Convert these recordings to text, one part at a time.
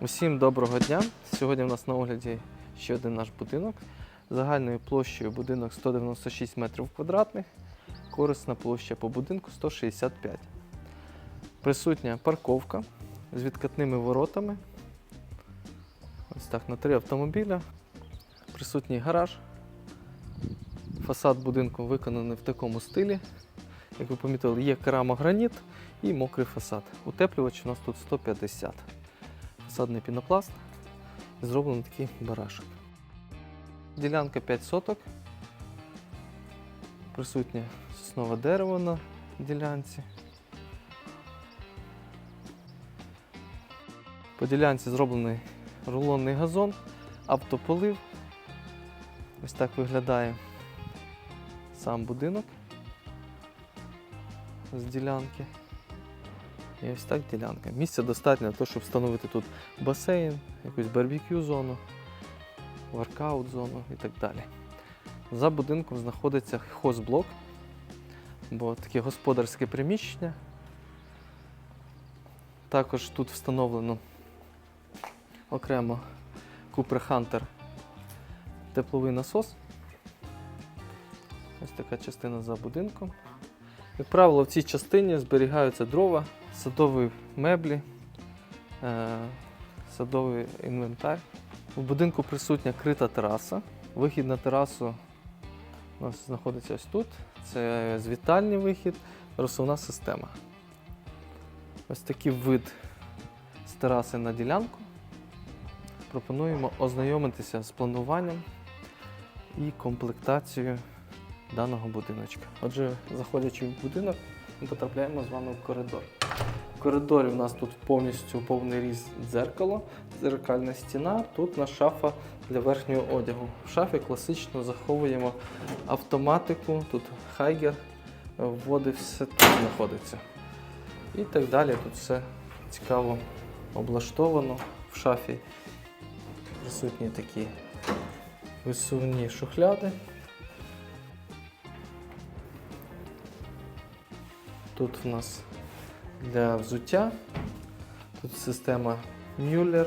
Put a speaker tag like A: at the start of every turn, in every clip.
A: Усім доброго дня! Сьогодні у нас на огляді ще один наш будинок. Загальною площею будинок 196 метрів квадратних, корисна площа по будинку 165. Присутня парковка з відкатними воротами. Ось так на три автомобіля. Присутній гараж. Фасад будинку виконаний в такому стилі. Як ви помітили, є керамограніт і мокрий фасад. Утеплювач у нас тут 150 фасадний пінопласт, зроблений такий барашок. Ділянка 5 соток. Присутнє соснове дерево на ділянці. По ділянці зроблений рулонний газон, автополив. Ось так виглядає сам будинок з ділянки. І ось так ділянка. Місця достатньо для того, щоб встановити тут басейн, якусь барбекю зону, воркаут зону і так далі. За будинком знаходиться хозблок, бо таке господарське приміщення. Також тут встановлено окремо Cooper Hunter тепловий насос. Ось така частина за будинком. Як правило, в цій частині зберігаються дрова, садові меблі, е, садовий інвентар. У будинку присутня крита тераса. Вихід на терасу у нас знаходиться ось тут. Це звітальний вихід, розсувна система. Ось такий вид з тераси на ділянку. Пропонуємо ознайомитися з плануванням і комплектацією даного будиночка. Отже, заходячи в будинок, ми потрапляємо з вами в коридор. Коридорі у нас тут повністю повний ріст дзеркало, дзеркальна стіна. Тут у нас шафа для верхнього одягу. В шафі класично заховуємо автоматику, тут хайгер, вводи, все тут знаходиться. І так далі. Тут все цікаво облаштовано. В шафі присутні такі висувні шухляди. Тут в нас для взуття. Тут система Mueller.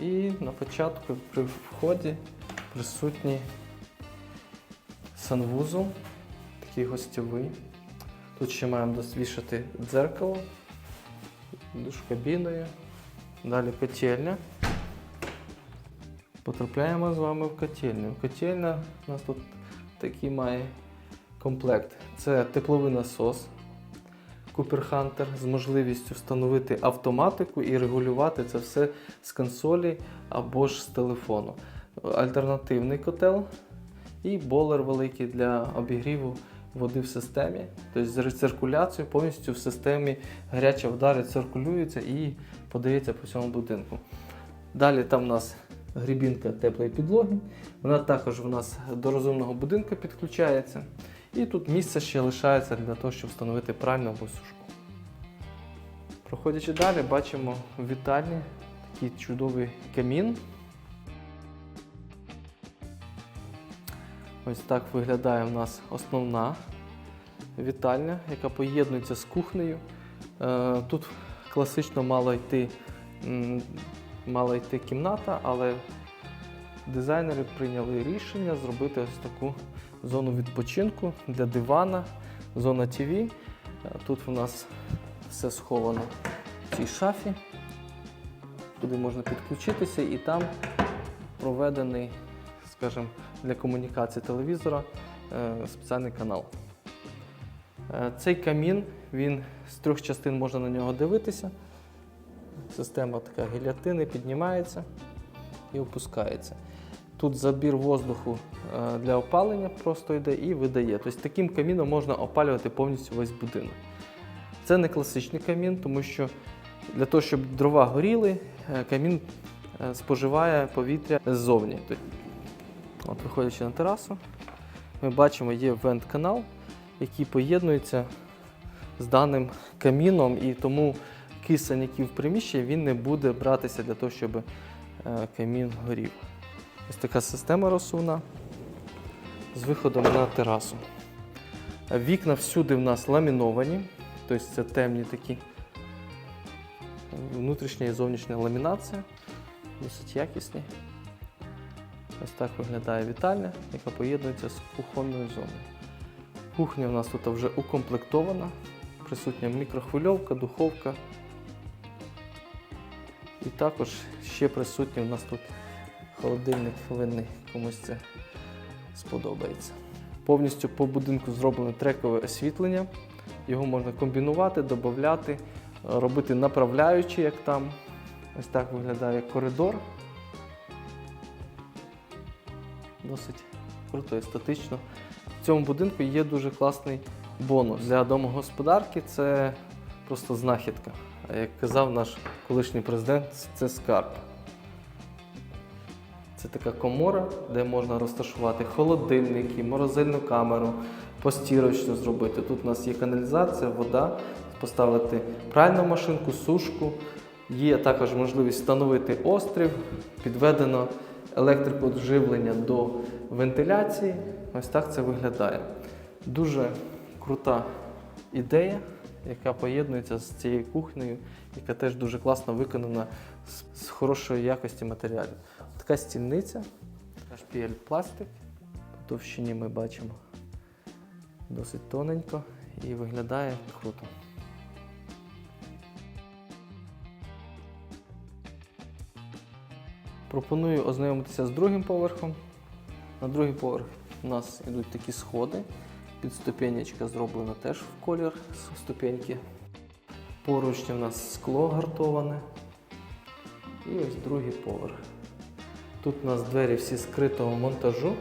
A: І на початку при вході присутній санвузол, такий гостьовий. Тут ще маємо розвішати дзеркало, душ кабіною, далі котельня. Потрапляємо з вами в котельню. Котельня у нас тут такий має комплект. Це тепловий насос Cooper Hunter з можливістю встановити автоматику і регулювати це все з консолі або ж з телефону. Альтернативний котел і болер великий для обігріву води в системі. Тобто з рециркуляцією повністю в системі гаряча вода рециркулюється і подається по всьому будинку. Далі там у нас грібінка теплої підлоги. Вона також у нас до розумного будинку підключається. І тут місце ще лишається для того, щоб встановити пральну або сушку. Проходячи далі, бачимо в вітальні такий чудовий камін. Ось так виглядає у нас основна вітальня, яка поєднується з кухнею. Е, Тут класично мала йти, мала йти кімната, але дизайнери прийняли рішення зробити ось таку зону відпочинку для дивана, зона ТВ. Е, Тут у нас все сховано в цій шафі, куди можна підключитися, і там проведений, скажімо, для комунікації телевізора е, спеціальний канал. Е, Цей камін, він з трьох частин можна на нього дивитися. Система така гілятини піднімається і опускається. Тут забір воздуху е, для опалення просто йде і видає. Тобто таким каміном можна опалювати повністю весь будинок. Це не класичний камін, тому що для того, щоб дрова горіли, е, камін е, споживає повітря ззовні. Тобто, От, виходячи на терасу, ми бачимо, є вент-канал, який поєднується з даним каміном, і тому кисень, який в приміщенні, він не буде братися для того, щоб камін горів. Ось така система розсувна з виходом на терасу. Вікна всюди в нас ламіновані, тобто це темні такі внутрішня і зовнішня ламінація, досить якісні. Ось так виглядає вітальня, яка поєднується з кухонною зоною. Кухня у нас тут вже укомплектована, присутня мікрохвильовка, духовка. І також ще присутній у нас тут холодильник винний, комусь це сподобається. Повністю по будинку зроблено трекове освітлення. Його можна комбінувати, додати, робити направляючи, як там. Ось так виглядає коридор. Досить круто, естетично. В цьому будинку є дуже класний бонус. Для домогосподарки це просто знахідка. Як казав наш колишній президент, це скарб. Це така комора, де можна розташувати холодильники, морозильну камеру, постірочну зробити. Тут у нас є каналізація, вода, поставити пральну машинку, сушку. Є також можливість встановити острів, підведено електрику живлення до вентиляції. Ось так це виглядає. Дуже крута ідея, яка поєднується з цією кухнею, яка теж дуже класно виконана з хорошої якості матеріалів. Така стільниця, HPL пластик. По товщині ми бачимо досить тоненько і виглядає круто. Пропоную ознайомитися з другим поверхом. На другий поверх у нас йдуть такі сходи. Підступенечка зроблена теж в колір ступеньки. Поруч у нас скло гартоване. І ось другий поверх. Тут у нас двері всі скритого монтажу.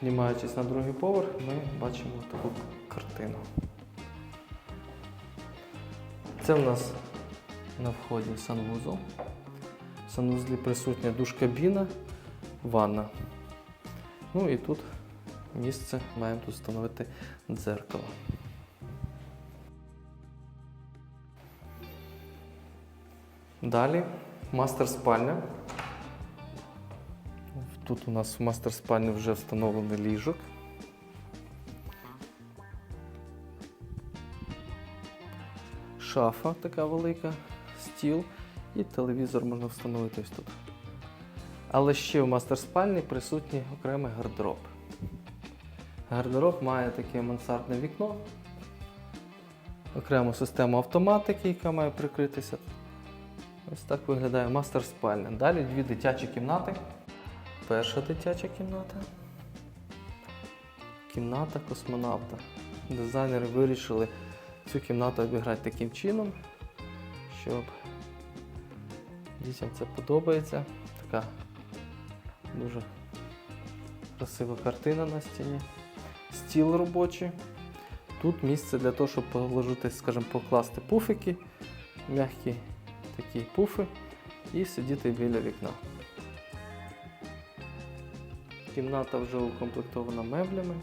A: Піднімаючись на другий поверх, ми бачимо таку картину. Це в нас на вході санвузол. В санвузлі присутня душ-кабіна, ванна. Ну і тут місце маємо тут встановити дзеркало. Далі мастер спальня. Тут у нас в мастер спальні вже встановлений ліжок. Шафа така велика, стіл і телевізор можна встановити ось тут. Але ще в мастер спальні присутній окремий гардероб. Гардероб має таке мансардне вікно, окрему систему автоматики, яка має прикритися. Ось так виглядає мастер спальня. Далі дві дитячі кімнати. Перша дитяча кімната. Кімната космонавта. Дизайнери вирішили цю кімнату обіграти таким чином, щоб дітям це подобається. Така дуже красива картина на стіні. Стіл робочий. Тут місце для того, щоб положити, скажімо, покласти пуфики, м'які такі пуфи і сидіти біля вікна. Кімната вже укомплектована меблями.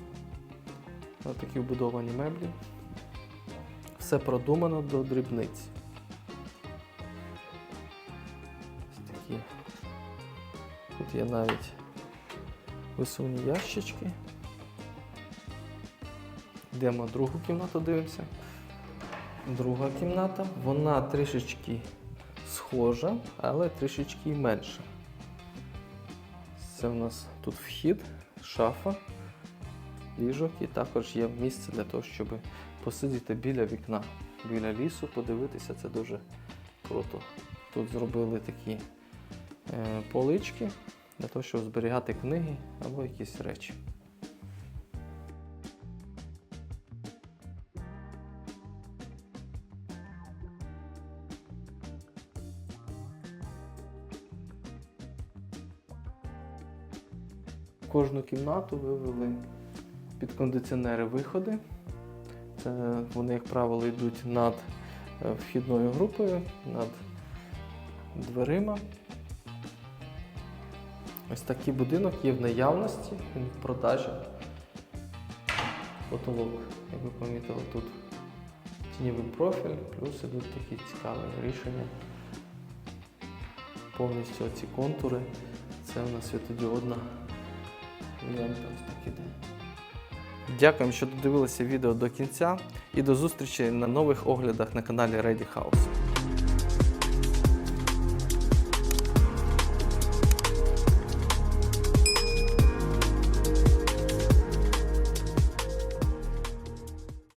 A: Ось такі вбудовані меблі. Все продумано до дрібниць. Ось такі. Тут є навіть висувні ящички. Йдемо другу кімнату, дивимося. Друга кімната, вона трішечки схожа, але трішечки менша. Це у нас тут вхід, шафа, ліжок і також є місце для того, щоб посидіти біля вікна, біля лісу, подивитися, це дуже круто. Тут зробили такі е, полички для того, щоб зберігати книги або якісь речі. Кожну кімнату вивели під кондиціонери виходи. Це вони, як правило, йдуть над е, вхідною групою, над дверима. Ось такий будинок є в наявності, він в продажі. Потолок, як ви помітили, тут тіньовий профіль, плюс ідуть такі цікаві рішення. Повністю ці контури. Це у нас світодіодна так. Дякуємо, що додивилися відео до кінця і до зустрічі на нових оглядах на каналі Ready House.